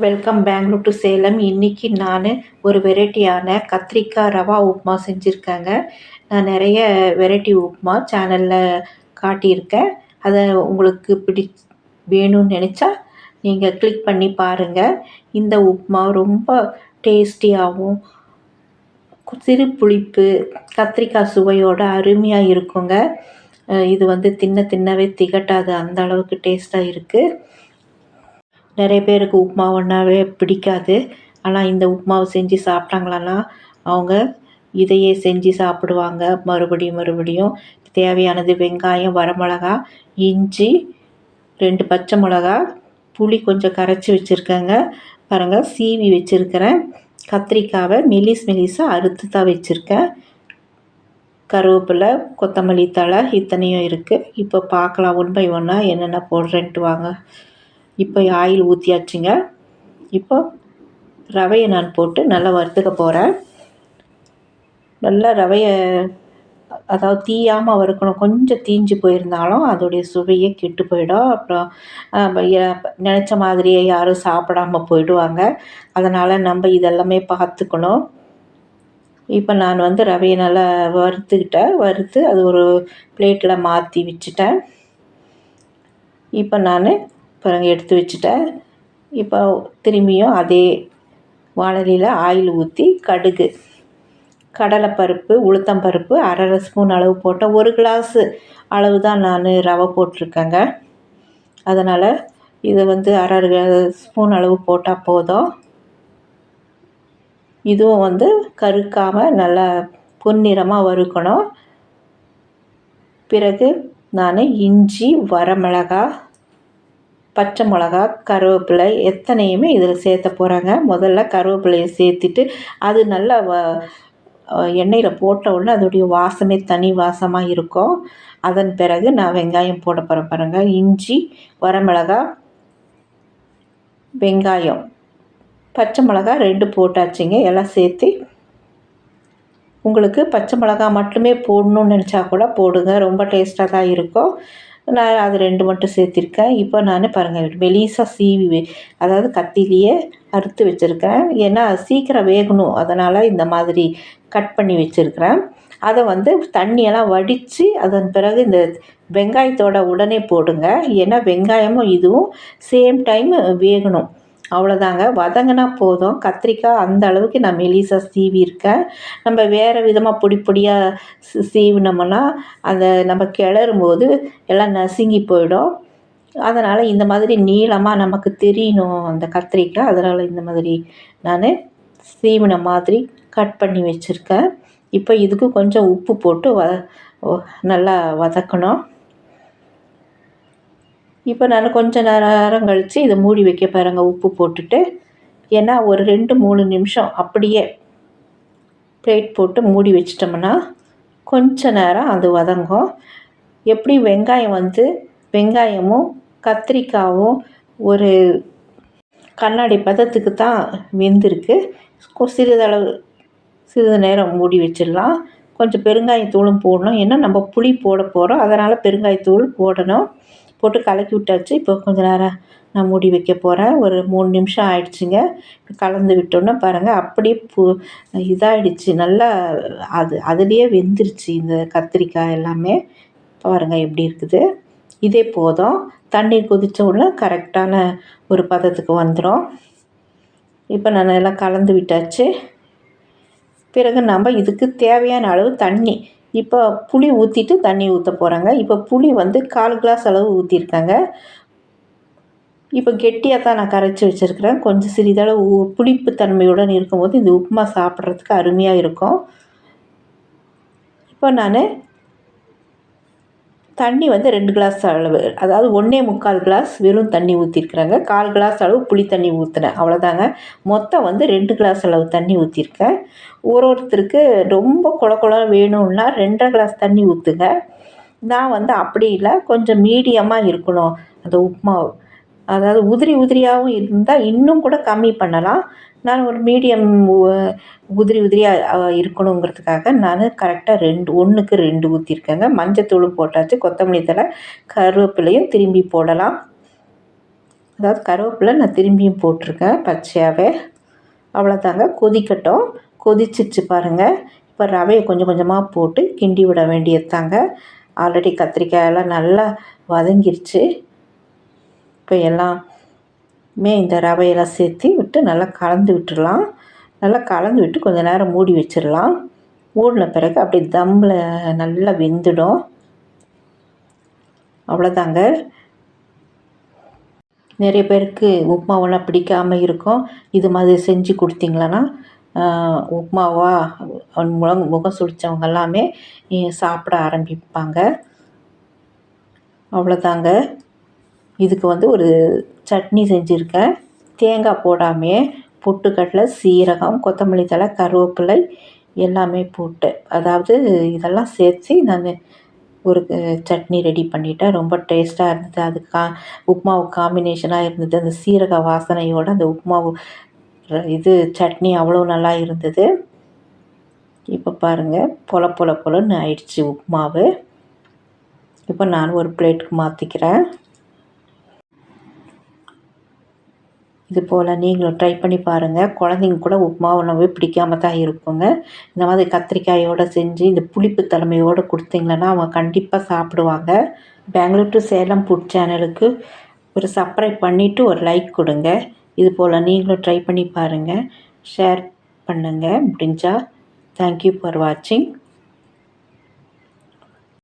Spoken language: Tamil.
வெல்கம் பெங்களூர் டு சேலம் இன்றைக்கி நான் ஒரு வெரைட்டியான கத்திரிக்காய் ரவா உப்புமா செஞ்சுருக்கேங்க. நான் நிறைய வெரைட்டி உப்புமா சேனலில் காட்டியிருக்கேன். அதை உங்களுக்கு பிடி வேணும்னு நினச்சா நீங்கள் கிளிக் பண்ணி பாருங்கள் இந்த உப்புமா ரொம்ப டேஸ்டியாகவும் சிறு புளிப்பு கத்திரிக்காய் சுவையோடு அருமையாக இருக்குங்க. இது வந்து தின்ன தின்னவே திகட்டாது. அந்த அளவுக்கு டேஸ்ட்டாக இருக்குது நிறைய பேருக்கு உப்புமாவுன்னாவே பிடிக்காது. ஆனால் இந்த உப்புமாவை செஞ்சு சாப்பிட்டாங்களான்னா அவங்க இதையே செஞ்சு சாப்பிடுவாங்க. மறுபடியும் மறுபடியும் தேவையானது வெங்காயம் வரமிளகா இஞ்சி ரெண்டு பச்சை மிளகா புளி கொஞ்சம் கரைச்சி வச்சுருக்கேங்க. பாருங்கள் சீவி வச்சுருக்கிறேன். கத்திரிக்காவை மெலிஸ் மெலிஸாக அறுத்து தான் வச்சுருக்கேன். கருவேப்பிலை கொத்தமல்லி தழை இத்தனையும் இருக்குது இப்போ பார்க்கலாம் ஒன் பை ஒன்னாக என்னென்ன போடுறேன்ட்டு வாங்க. இப்போ ஆயில் ஊற்றியாச்சுங்க இப்போ ரவையை நான் போட்டு நல்லா வறுத்துக்க போகிறேன் நல்லா ரவையை அதாவது தீயாமல் வறுக்கணும். கொஞ்சம் தீஞ்சு போயிருந்தாலும் அதோடைய சுவையே கெட்டு போயிடும். அப்புறம் நினச்ச மாதிரியே யாரும் சாப்பிடாம போயிடுவாங்க. அதனால் நம்ம இதெல்லாமே பார்த்துக்கணும். இப்போ நான் வந்து ரவையை நல்லா வறுத்துக்கிட்டேன். வறுத்து அது ஒரு பிளேட்டில் மாற்றி வச்சுட்டேன். இப்போ நான் பிறகு எடுத்து வச்சுட்டேன். இப்போ திரும்பியும் அதே வானலியில் ஆயில் ஊற்றி கடுகு கடலைப்பருப்பு உளுத்தம்பருப்பு அரை அரை ஸ்பூன் அளவு போட்டேன் ஒரு கிளாஸு அளவு தான் நான் ரவை போட்டிருக்கேங்க. அதனால் இது வந்து அரை அரை ஸ்பூன் அளவு போட்டால் போதும். இதுவும் வந்து கருக்காமல் நல்லா பொன்னிறமாக வறுக்கணும். பிறகு நான் இஞ்சி வரமிளகாய் பச்சை மிளகா கருவேப்பிலை எத்தனையுமே இதில் சேர்த்த போகிறாங்க முதல்ல கருவேப்பிலையை சேர்த்துட்டு அது நல்லா வ எண்ணெயில் போட்ட உடனே அதோடைய வாசமே தனி வாசமாக இருக்கும். அதன் பிறகு நான் வெங்காயம் போட போகிற பாருங்கள் இஞ்சி வரமிளகா வெங்காயம். பச்சை மிளகா ரெண்டு போட்டாச்சுங்க. எல்லாம் சேர்த்து உங்களுக்கு பச்சை மிளகா மட்டுமே போடணுன்னு நினச்சா கூட போடுங்க. ரொம்ப டேஸ்ட்டாக தான் இருக்கும். நான் அது ரெண்டு மட்டும் சேர்த்திருக்கேன். இப்போ நான் பாருங்கள் மெலிசாக சீவி அதாவது கத்திலேயே அறுத்து வச்சுருக்கேன். ஏன்னா சீக்கிரம் வேகணும். அதனால் இந்த மாதிரி கட் பண்ணி வச்சுருக்கிறேன். அதை வந்து தண்ணியெல்லாம் வடித்து அதன் பிறகு இந்த வெங்காயத்தோட உடனே போடுங்க. ஏன்னா வெங்காயமும் இதுவும் சேம் டைம் வேகணும். அவ்வளோதாங்க வதங்கினா போதும். கத்திரிக்காய் அந்த அளவுக்கு நான் மெலிசாக சீவியிருக்கேன். நம்ம வேறு விதமாக பொடி பொடியாக சீவினோம்னா அந்த நம்ம கிளறும் போது எல்லாம் நசுங்கி போயிடும். அதனால் இந்த மாதிரி நீளமாக நமக்கு தெரியணும் அந்த கத்திரிக்காய். அதனால் இந்த மாதிரி நான் சீவின மாதிரி கட் பண்ணி வச்சுருக்கேன். இப்போ இதுக்கு கொஞ்சம் உப்பு போட்டு வ நல்லா வதக்கணும். இப்போ நான் கொஞ்சம் நேரம் கழித்து இதை மூடி வைக்க பாருங்கள் உப்பு போட்டுட்டு ஏன்னா ஒரு ரெண்டு மூணு நிமிஷம் அப்படியே பிளேட் போட்டு மூடி வச்சிட்டோம்னா கொஞ்ச நேரம் அது வதங்கும். எப்படி வெங்காயம் வந்து வெங்காயமும் கத்திரிக்காயும் ஒரு கண்ணாடி பதத்துக்கு தான் வெந்திருக்கு. சிறிதளவு சிறிது நேரம் மூடி வச்சிடலாம். கொஞ்சம் பெருங்காயத்தூளும் போடணும். ஏன்னா நம்ம புளி போட போகிறோம் அதனால் பெருங்காயத்தூள் போடணும். போட்டு கலக்கி விட்டாச்சு. இப்போ கொஞ்சம் நேரம் நான் மூடி வைக்க போகிறேன் ஒரு மூணு நிமிஷம் ஆயிடுச்சுங்க. கலந்து விட்டோன்னே பாருங்கள் அப்படியே பு இதாகிடுச்சு நல்லா அது அதுலேயே வெந்துருச்சு இந்த கத்திரிக்காய் எல்லாமே. பாருங்கள் எப்படி இருக்குது. இதே போதும். தண்ணி கொதித்த உடனே கரெக்டான ஒரு பதத்துக்கு வந்துடும் இப்போ நான் எல்லாம் கலந்து விட்டாச்சு. பிறகு நம்ம இதுக்கு தேவையான அளவு தண்ணி இப்போ புளி ஊற்றிட்டு தண்ணி ஊற்ற போகிறாங்க இப்போ புளி வந்து கால் கிளாஸ் அளவு ஊற்றிருக்காங்க இப்போ கெட்டியாக தான் நான் கரைச்சி வச்சுருக்கிறேன். கொஞ்சம் சிறிதளவு புளிப்பு தன்மையுடன் இருக்கும்போது இந்த உப்புமா சாப்பிட்றதுக்கு அருமையாக இருக்கும். இப்போ நான் தண்ணி வந்து ரெண்டு கிளாஸ் அளவு. அதாவது ஒன்றே முக்கால் கிளாஸ் வெறும் தண்ணி ஊற்றிருக்குறாங்க கால் கிளாஸ் அளவு புளி தண்ணி ஊற்றினேன் அவ்வளோதாங்க மொத்தம் வந்து ரெண்டு கிளாஸ் அளவு தண்ணி ஊற்றிருக்கேன் ஒரு ஒருத்தருக்கு ரொம்ப குள குழ வேணும்னா ரெண்டரை கிளாஸ் தண்ணி ஊற்றுங்க நான் வந்து அப்படி இல்லை. கொஞ்சம் மீடியமாக இருக்கணும். அந்த உப்புமா அதாவது உதிரி உதிரியாகவும் இருந்தால் இன்னும் கூட கம்மி பண்ணலாம். நான் ஒரு மீடியம் உதிரி உதிரியாக இருக்கணுங்கிறதுக்காக நான் கரெக்டாக ரெண்டு ஒன்றுக்கு ரெண்டு ஊற்றிருக்கேங்க மஞ்சத்தூளும் போட்டாச்சு கொத்தமல்லி தழை கருவேப்பிலையும் திரும்பி போடலாம். அதாவது கருவேப்பிலை நான் திரும்பியும் போட்டிருக்கேன் பச்சையாகவே அவ்வளோதாங்க கொதிக்கட்டும். கொதிச்சிச்சு பாருங்கள் இப்போ ரவையை கொஞ்சம் கொஞ்சமாக போட்டு கிண்டி விட வேண்டியது தாங்க ஆல்ரெடி கத்திரிக்காயெல்லாம் நல்லா வதங்கிருச்சு. இப்போ எல்லாம் மே இந்த ரவையெல்லாம் சேர்த்து விட்டு நல்லா கலந்து விட்டுடலாம். நல்லா கலந்து விட்டு கொஞ்சம் நேரம் மூடி வச்சிடலாம். மூடின பிறகு அப்படியே தம்மில் நல்லா வெந்துடும். அவ்வளோதாங்க. நிறைய பேருக்கு உப்புமாவெல்லாம் பிடிக்காம இருக்கும். இது மாதிரி செஞ்சு கொடுத்தீங்களன்னா உப்மாவா முகம் முகம் சுடித்தவங்க எல்லாமே சாப்பிட ஆரம்பிப்பாங்க. அவ்வளோதாங்க. இதுக்கு வந்து ஒரு சட்னி செஞ்சுருக்கேன். தேங்காய் போடாமையே பொட்டுக்கடலை சீரகம் கொத்தமல்லி தழை கருவேப்பிலை எல்லாமே போட்டு அதாவது இதெல்லாம் சேர்த்து நான் ஒரு சட்னி ரெடி பண்ணிட்டேன். ரொம்ப டேஸ்ட்டாக இருந்தது. அது கா உப்புமாவு காம்பினேஷனாக இருந்தது. அந்த சீரக வாசனையோடு அந்த உப்புமாவு இது சட்னி அவ்வளோ நல்லா இருந்தது. இப்போ பாருங்கள் பொல பொல பொலன்னு ஆயிடுச்சு உப்புமாவு இப்போ நான் ஒரு பிளேட்டுக்கு மாற்றிக்கிறேன் இது போல் நீங்களும் ட்ரை பண்ணி பாருங்கள் குழந்தைங்க கூட உப்புமா உணவு பிடிக்காம தான் இருக்குங்க. இந்த மாதிரி கத்திரிக்காயோடு செஞ்சு இந்த புளிப்பு தலைமையோடு கொடுத்தீங்கன்னா அவங்க கண்டிப்பாக சாப்பிடுவாங்க. பெங்களூர் டு சேலம் ஃபுட் சேனலுக்கு ஒரு சப்ஸ்கிரைப் பண்ணிவிட்டு ஒரு லைக் கொடுங்க. இது போல் நீங்களும் ட்ரை பண்ணி பாருங்கள் ஷேர் பண்ணுங்கள் முடிஞ்சால் தேங்க்யூ ஃபார் வாட்சிங்